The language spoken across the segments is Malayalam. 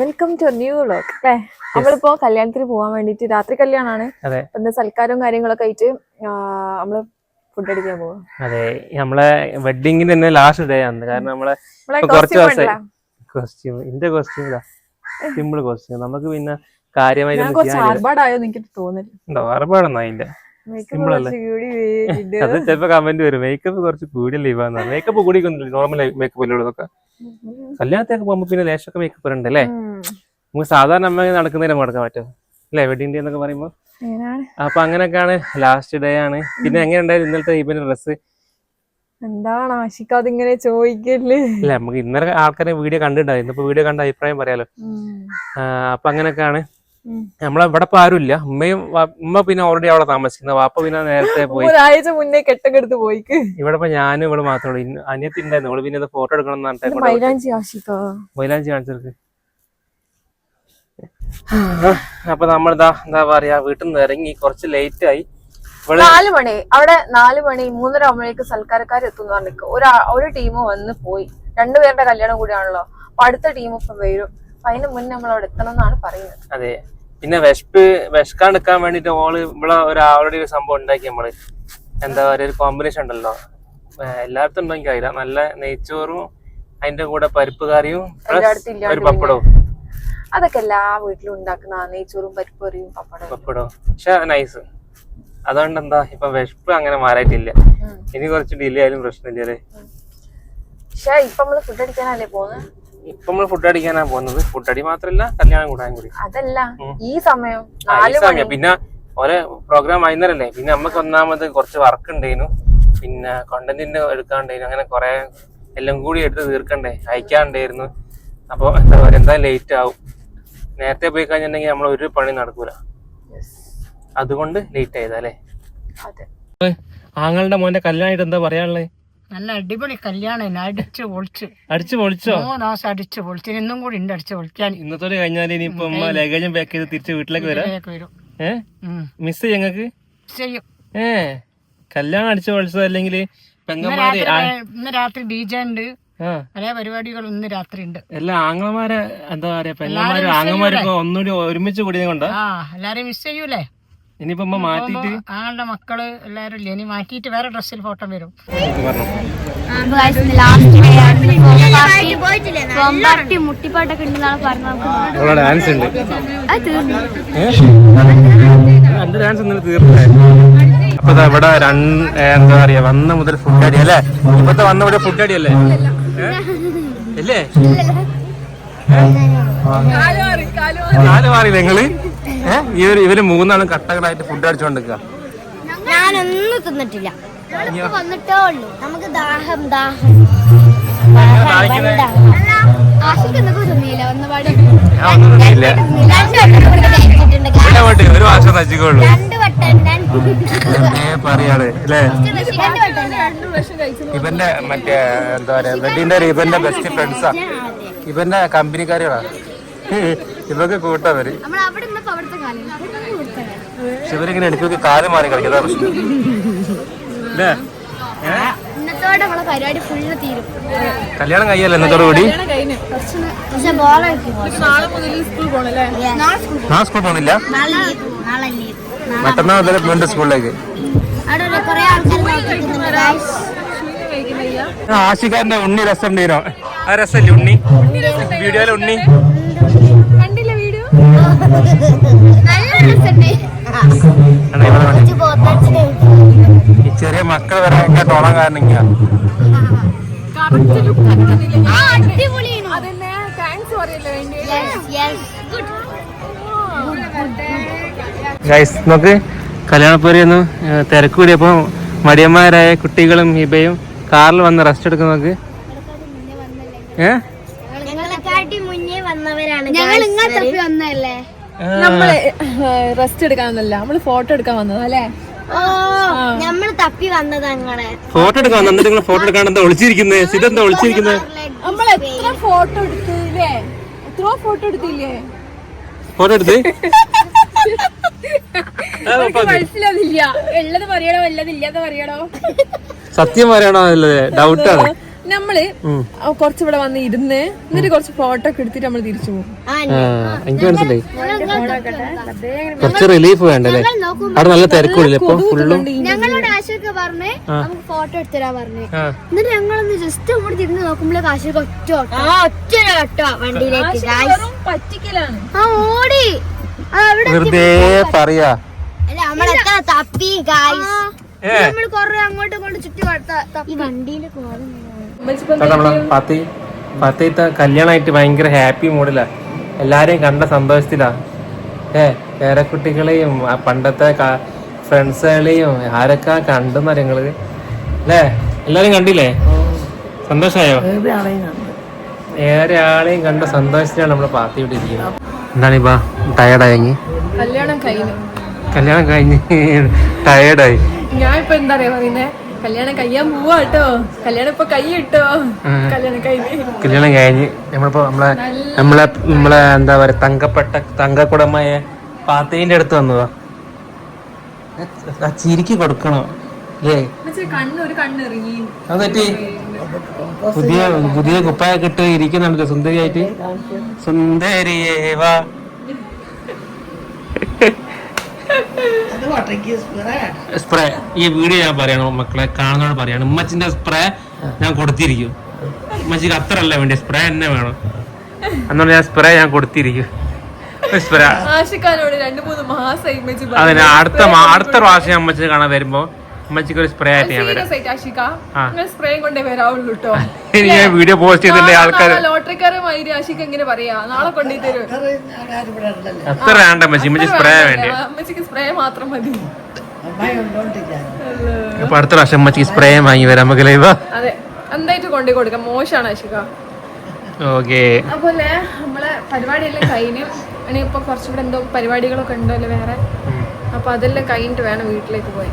വെൽക്കം ടു ന്യൂ ലോക്ക് അല്ലേ? നമ്മളിപ്പോ കല്യാണത്തിന് പോകാൻ വേണ്ടിട്ട് രാത്രി കല്യാണാണ്. അതെ. ഇന്ന് സൽക്കാരവും കാര്യങ്ങളൊക്കെ ആയിട്ട് നമ്മൾ ഫുഡ് അടിക്കാൻ പോവാം. അതെ നമ്മളെ വെഡിങ്ങിന് തന്നെ ലാസ്റ്റ് ഡേ ആണ്. കാരണം നമ്മളെ കുറച്ച് ദിവസം. കോസ്റ്റ്യൂം എന്റെ കോസ്റ്റ്യൂം ഇതാ. സിമ്പിൾ കോസ്റ്റ്യൂം നമുക്ക് പിന്നെ കാര്യമായിട്ട് ഒന്നും ആർഭാടായോ എനിക്ക് തോന്നില്ല ഉണ്ടോ വേറെപ്പാടൊന്നും അല്ലേ? കൂടി. അത് ചിലപ്പോ കമന്റ് വരും. മേക്കപ്പ് കുറച്ച് കൂടിയല്ലേ ഇവാന്ന് മേക്കപ്പ് കൂടിക്കൊന്നില്ല നോർമൽ മേക്കപ്പ് അല്ലേ ഉള്ളതൊക്കെ കല്യാണത്തിനൊക്കെ പോകുമ്പോ പിന്നെ ലേശമൊക്കെ മേക്കപ്പ് ഉണ്ട് അല്ലേ. നമുക്ക് സാധാരണ അമ്മ നടക്കുന്നതിനെ നടക്കാൻ പറ്റും അല്ലേ? വെഡിങ് ഡേ എന്നൊക്കെ പറയുമ്പോ? അപ്പൊ അങ്ങനെയൊക്കെയാണ്. ലാസ്റ്റ് ഡേ ആണ്. പിന്നെ എങ്ങനെ ഉണ്ടായിരുന്നു ഇന്നലത്തെ ഇവന്റെ ഡ്രസ്സ് എന്താണ്? ആശിക്കാതെ ഇങ്ങനെ ചോദിക്കല്ലേ? അല്ല? നമുക്ക് ഇന്നലെ ആൾക്കാരെ വീഡിയോ കണ്ടിട്ടുണ്ടായിരുന്നു. ഇന്നിപ്പോ വീഡിയോ കണ്ട അഭിപ്രായം പറയാലോ. അപ്പൊ അങ്ങനെയൊക്കെയാണ്. നമ്മളെ ഇവിടെ ഇപ്പൊ ആരുമില്ല. ഉമ്മയും ഉമ്മ പിന്നെ ഓൾറെഡി അവിടെ താമസിക്കുന്നത് വാപ്പ പിന്നെ നേരത്തെ പോയി. ഒരാഴ്ച മുന്നേ കെട്ടൊക്കെ എടുത്ത് പോയിക്ക്. ഇവിടെ ഇപ്പൊ ഞാനും ഇവിടെ മാത്രമേ ഉള്ളൂ. അനിയത്തി ഉണ്ടായിരുന്നു അവൾ പിന്നെ ഫോട്ടോ എടുക്കണം എന്ന് മൈലാഞ്ചി കാണിച്ചെടുക്ക് അപ്പൊ നമ്മളിതാ എന്താ പറയാ വീട്ടിൽ നിന്ന് ഇറങ്ങി കുറച്ച് ലേറ്റ് ആയി. നാല് മണി. അവിടെ നാല് മണി മൂന്നര ആകുമ്പോഴേക്ക് സൽക്കാരക്കാർ എന്ന് പറഞ്ഞു ഒരു ഒരു ടീം വന്ന് പോയി. രണ്ടുപേരുടെ കല്യാണം കൂടിയാണല്ലോ. അപ്പൊ അടുത്ത ടീം ഇപ്പൊ വരും. അപ്പൊ അതിന് മുന്നേ നമ്മൾ അവിടെ എത്തണം എന്നാണ് പറയുന്നത്. അതെ. പിന്നെ വിശപ്പ് എടുക്കാൻ വേണ്ടിട്ട് ഓൾ ഇവിടെ ഒരു ആൾറെഡി ഒരു സംഭവം ഉണ്ടാക്കി നമ്മൾ. എന്താ പറയുക ഒരു കോമ്പിനേഷൻ ഉണ്ടല്ലോ. എല്ലായിടത്തും ഉണ്ടോ എനിക്കറിയില്ല. നല്ല നെയ്ച്ചോറും അതിന്റെ കൂടെ പരിപ്പ് കറിയും ഒരു പപ്പടവും. അതൊക്കെ എല്ലാ വീട്ടിലും ഉണ്ടാക്കുന്ന നെയ്ച്ചോറും പരിപ്പ് കറിയും പപ്പടവും. പപ്പടവും. പക്ഷെ നൈസ് അതുകൊണ്ട് എന്താ ഇപ്പൊ വിശപ്പ് അങ്ങനെ മാറായിട്ടില്ല. ഇനി കുറച്ച് ഡിലേ ആയാലും പ്രശ്നമില്ലേ പക്ഷെ ഇപ്പൊ നമ്മൾ ഫുഡ് അടിക്കാനല്ലേ പോകുന്നത് ഇപ്പൊ നമ്മൾ ഫുഡ് അടിക്കാനാ പോകുന്നത് ഫുഡ് അടി മാത്രല്ല കല്യാണം കൂടാൻ കൂടി. അതല്ല ഈ സമയം നാല് മണി. സമയം പിന്നെ ഓരോ പ്രോഗ്രാം വൈകുന്നേരല്ലേ? പിന്നെ നമുക്ക് ഒന്നാമത് കുറച്ച് വർക്ക് ഉണ്ടായിരുന്നു പിന്നെ കണ്ടന്റിന്റെ എടുക്കാണ്ടായിരുന്നു അങ്ങനെ കുറെ എല്ലാം കൂടി എടുത്ത് തീർക്കണ്ടേ? അയക്കാണ്ടായിരുന്നു അപ്പൊ എന്താ പറയുക എന്താ ലേറ്റ് ആവും. നേരത്തെ പോയി കഴിഞ്ഞിട്ടുണ്ടെങ്കിൽ നമ്മൾ ഒരു പണി നടക്കൂല. അതുകൊണ്ട് ലേറ്റ് ആയതല്ലേ ആങ്ങളുടെ മോന്റെ കല്യാണമായിട്ട് എന്താ പറയാനുള്ളത് നല്ല അടിപൊളി കല്യാണം അടിച്ചു പൊളിച്ച്. അടിച്ചു പൊളിച്ചോ? മൂന്ന് ദിവസം അടിച്ച് പൊളിച്ച്. ഇന്നും കൂടി ഉണ്ട് അടിച്ച് പൊളിക്കാൻ. ഇന്നത്തോടെ കഴിഞ്ഞാൽ ഇനിയിപ്പോ ലഗേജും പാക്ക് ചെയ്ത് തിരിച്ച് വീട്ടിലേക്ക് വരാം. വരും. ഏഹ്. മിസ് ഞങ്ങക്ക് ചെയ്യും ഏ? കല്യാണം അടിച്ചു പൊളിച്ചത് അല്ലെങ്കിൽ ഇന്ന് രാത്രി ഡി ജെ ഉണ്ട്. പല പരിപാടികൾ ഇന്ന് രാത്രി ഉണ്ട്. എല്ലാ ആങ്ങളമാരെ എന്താ പറയാ പെങ്ങന്മാരും ആങ്ങന്മാരും ഒന്നുകൂടി ഒരുമിച്ച് കൂടിയത് കൊണ്ടാ? എല്ലാരും മിസ് ചെയ്യൂലേ? ഇനിയിപ്പോ മാറ്റിട്ട് ആളുടെ മക്കൾ എല്ലാരും ഇല്ലേ? ഇനി മാറ്റിയിട്ട് വേറെ ഡ്രസ്സിൽ ഫോട്ടോ വരും. മുട്ടിപ്പാട്ടൊക്കെ ഉണ്ടെന്നാണ് പറഞ്ഞത് ഡാൻസ് ഉണ്ട്? എന്റെ ഡാൻസ് ഇന്നലെ തീർന്നേ. അപ്പൊ ഇവിടെ രണ്ട് എന്താ പറയാ വന്ന മുതൽ ഫുഡ് അടി അല്ലേ? ഇപ്പത്തെ വന്ന മുതൽ ഫുഡ് അടി അല്ലേ? അല്ലേ നാല് മാറിയില്ല നിങ്ങൾ? ഏഹ് ഇവർ ഇവർ മൂന്നാളും കട്ടകളായിട്ട് ഫുഡ് അടിച്ചോണ്ട് ഞാനൊന്നും തിന്നിട്ടില്ല. വന്നിട്ടേ ഉള്ളൂ. നമുക്ക് ദാഹം ദാഹം. ഒരു വർഷം നശിക്കുള്ളൂ. അല്ലേ ഇവന്റെ മറ്റേ എന്താ പറയാ ഇവന്റെ ബെസ്റ്റ് ഫ്രണ്ട്സാ ഇവന്റെ കമ്പനിക്കാരികളാ ഇവർക്ക് കൂട്ടാ നമ്മൾ അവിടെ നിന്നപ്പോ അവിടുത്തെ കാലം. മാറി കളിക്കും പ്രശ്നം. കല്യാണം കഴിയല്ലേ എന്നത്തോടു കൂടി? നാളെ മുതൽ സ്കൂൾ പോണല്ലേ? മറ്റന്നാൾ മുതൽ വീണ്ടും സ്കൂളിലേക്ക്. ആശിക്കാരന്റെ ഉണ്ണി രസം ഉണ്ടീനോ ആ രസല്ലേ ഉണ്ണി? വീഡിയോയിലെ ഉണ്ണി. ചെറിയ മക്കൾ വരെ തോളാൻ കാരണം നമുക്ക് നോക്ക് കല്യാണപ്പുരയൊന്നു തിരക്ക് കൂടിയപ്പോൾ മടിയന്മാരായ കുട്ടികളും ഹിബയും കാറിൽ വന്ന് റെസ്റ്റ് എടുക്കുന്നവർക്ക് നോക്ക് ഏ ഞങ്ങളെക്കാട്ടി മുന്നേ വന്നവരാണ് ഞങ്ങൾ ഇങ്ങനെ തപ്പി വന്നതല്ലേ നമ്മൾ റെസ്റ്റ് എടുക്കാനൊന്നല്ല നമ്മൾ ഫോട്ടോ എടുക്കാൻ വന്നതല്ലേ ഓ നമ്മൾ തപ്പി വന്നത് ഞങ്ങളെ. ഫോട്ടോ എടുക്കാൻ വന്നു. നിങ്ങൾ ഫോട്ടോ എടുക്കാൻ എന്താ ഒളിച്ചിരിക്കുന്നത് സിതെന്താ ഒളിച്ചിരിക്കുന്നത് നമ്മൾ എത്ര ഫോട്ടോ എടുത്തില്ലേ എത്ര ഫോട്ടോ എടുത്തില്ലേ? ഫോട്ടോ എടുത്ത്. മനസ്സിലാവില്ല ഉള്ളത് പറയണോ ഉള്ളത് പറയണോ? സത്യം പറയണോ അല്ലേ ഡൗട്ടാണ് നമ്മൾ കൊറച്ചിവിടെ വന്ന് ഇരുന്ന് എന്നിട്ട് കുറച്ച് ഫോട്ടോ ഒക്കെ എടുത്തിട്ട് നമ്മൾ തിരിച്ചു പോകും. എനിക്ക് മനസ്സിലായി. കുറച്ച് റിലീഫ് വേണ്ടല്ലേ? അവിടെ നല്ല തിരക്കുള്ളില്ല ഇപ്പൊ ഫുള്ളും ഞങ്ങളോട് ആശയൊക്കെ പറഞ്ഞ് നമുക്ക് ഫോട്ടോ എടുത്തരാ പറഞ്ഞ്. ആ. എന്നിട്ട് ഞങ്ങളൊന്ന് ജസ്റ്റ് അങ്ങോട്ട് തിരിഞ്ഞ് നോക്കുമ്പോഴേക്ക് ആശയൊക്കെ ഒറ്റ ആ ഒറ്റ ഓട്ടോ വണ്ടിയിലേക്ക്. പറ്റിക്കലാണ്. ആ ഓടി. വെറുതെ പറയാ. നമ്മളെത്ര തപ്പി ഗായ്സ് ഏ. നമ്മൾ കൊറേ അങ്ങോട്ടും കൊണ്ട് ചുറ്റി ഈ വണ്ടിയിൽ നമ്മളെ ഫാത്തി ഫാത്തിത്തെ കല്യാണമായിട്ട് ഭയങ്കര ഹാപ്പി മൂഡിലാ. എല്ലാരെയും കണ്ട സന്തോഷത്തിലാ. ഏ വേറെ കുട്ടികളെയും പണ്ടത്തെ ഫ്രണ്ട്സുകളെയും ആരൊക്കെ കണ്ടെന്നറിയ നിങ്ങൾ അല്ലേ? എല്ലാരും കണ്ടില്ലേ? സന്തോഷായോ? ഏറെ ആളെയും കണ്ട സന്തോഷത്തിലാണ് നമ്മളെ പാത്തി ഇവിടെ ഇരിക്കുന്നത്. എന്താണ് ഇപ്പൊ ടയർഡായി കല്യാണം കഴിഞ്ഞു. കല്യാണം കഴിഞ്ഞ് ടയർഡായി ഞാൻ ഇപ്പൊ എന്താ പറയാ പറയുന്നേ? കല്യാണം കഴിയാൻ പോവാ കേട്ടോ കല്യാണം ഇപ്പൊ കൈ കല്യാണം കഴിഞ്ഞ്. കല്യാണം കഴിഞ്ഞ് നമ്മളിപ്പോ നമ്മളെ നമ്മളെ നമ്മളെ എന്താ പറയാ തങ്കപ്പെട്ട തങ്കക്കുടമായ പാത്തേന്റെ അടുത്ത് വന്നതാ. ആ ചിരിക്ക് കൊടുക്കണോ? പുതിയ പുതിയ കുപ്പായ കിട്ടുക ഇരിക്കുന്നുണ്ട് സുന്ദരിയായിട്ട്. സുന്ദരിയേ സ്പ്രേ ഈ വീഡിയോ ഞാൻ പറയണം മക്കളെ കാണുന്നവരോട് പറയാണ്. ഉമ്മച്ചിന്റെ സ്പ്രേ ഞാൻ കൊടുത്തിരിക്കും. ഉമ്മച്ചിക്ക് അത്ര അല്ല വേണ്ടി സ്പ്രേ തന്നെ വേണം. അതുകൊണ്ട് ഞാൻ സ്പ്രേ ഞാൻ കൊടുത്തിരിക്കും. സ്പ്രേ ആശിക്കാനോട് രണ്ടു മൂന്ന് മാസം ഇമേജ് അതിന് അടുത്ത അടുത്ത പ്രാവശ്യം അമ്മച്ചി കാണാൻ വരുമ്പോ അമ്മച്ചിക്ക് ഒരു സ്പ്രേ ആയിട്ട് ഞാൻ വരാം. സ്പ്രേയും കൊണ്ടേ വരാവുള്ളൂ കേട്ടോ ഇനി ഞാൻ വീഡിയോ പോസ്റ്റ് ചെയ്തില്ലേ ആൾക്കാർ ലോട്ടറിക്കാരുമായി ആശിക്ക എങ്ങനെ പറയാ. നാളെ കൊണ്ടേ തരും. അത്ര വേണ്ട അമ്മച്ചി അമ്മച്ചി സ്പ്രേ വേണ്ടി. അമ്മച്ചിക്ക് സ്പ്രേ മാത്രം മതി. അപ്പൊ അടുത്ത പ്രാവശ്യം അമ്മച്ചിക്ക് സ്പ്രേ വാങ്ങി വരാം നമുക്ക് ലൈവ് അതെ. എന്തായിട്ട് കൊണ്ടേ കൊടുക്കാം? മോശമാണ് ആശിക. ഓക്കെ. അതുപോലെ നമ്മളെ പരിപാടിയെല്ലാം കഴിഞ്ഞു ഇനിയിപ്പോ കുറച്ചുകൂടെ എന്തോ പരിപാടികളൊക്കെ ഉണ്ടല്ലോ വേറെ. അപ്പൊ അതെല്ലാം കഴിഞ്ഞിട്ട് വേണം വീട്ടിലേക്ക് പോയി.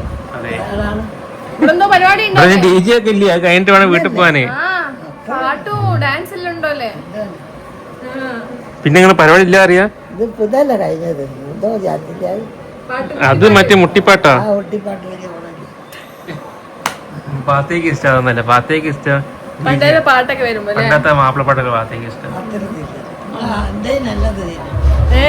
പരിപാടി ഉണ്ടോ? ഇവിടെ ഡി ജെ ഒക്കെ ഇല്ല? അത് കഴിഞ്ഞിട്ട് വേണം വീട്ടിൽ പോവാനേ ആ പാട്ടു ഡാൻസ് എല്ലാം പിന്നെ നിങ്ങൾ പരിപാടി ഇല്ല അറിയാ? ഇത് പുതല്ല കഴിഞ്ഞത്. എന്തോ ജാതിയില്ല പാട്ട് അത് മറ്റേ മുട്ടിപ്പാട്ടാ? ആ പാത്തേക്ക് ഇഷ്ടമാകുന്നല്ലേ പാത്തേക്ക് ഇഷ്ടം. പണ്ടേ പാട്ടൊക്കെ വരുമ്പോ അല്ലേ? പണ്ടത്തെ മാപ്പിളപ്പാട്ടൊക്കെ പാത്തേക്ക് ഇഷ്ടം. ആ നല്ലത്. ഏ.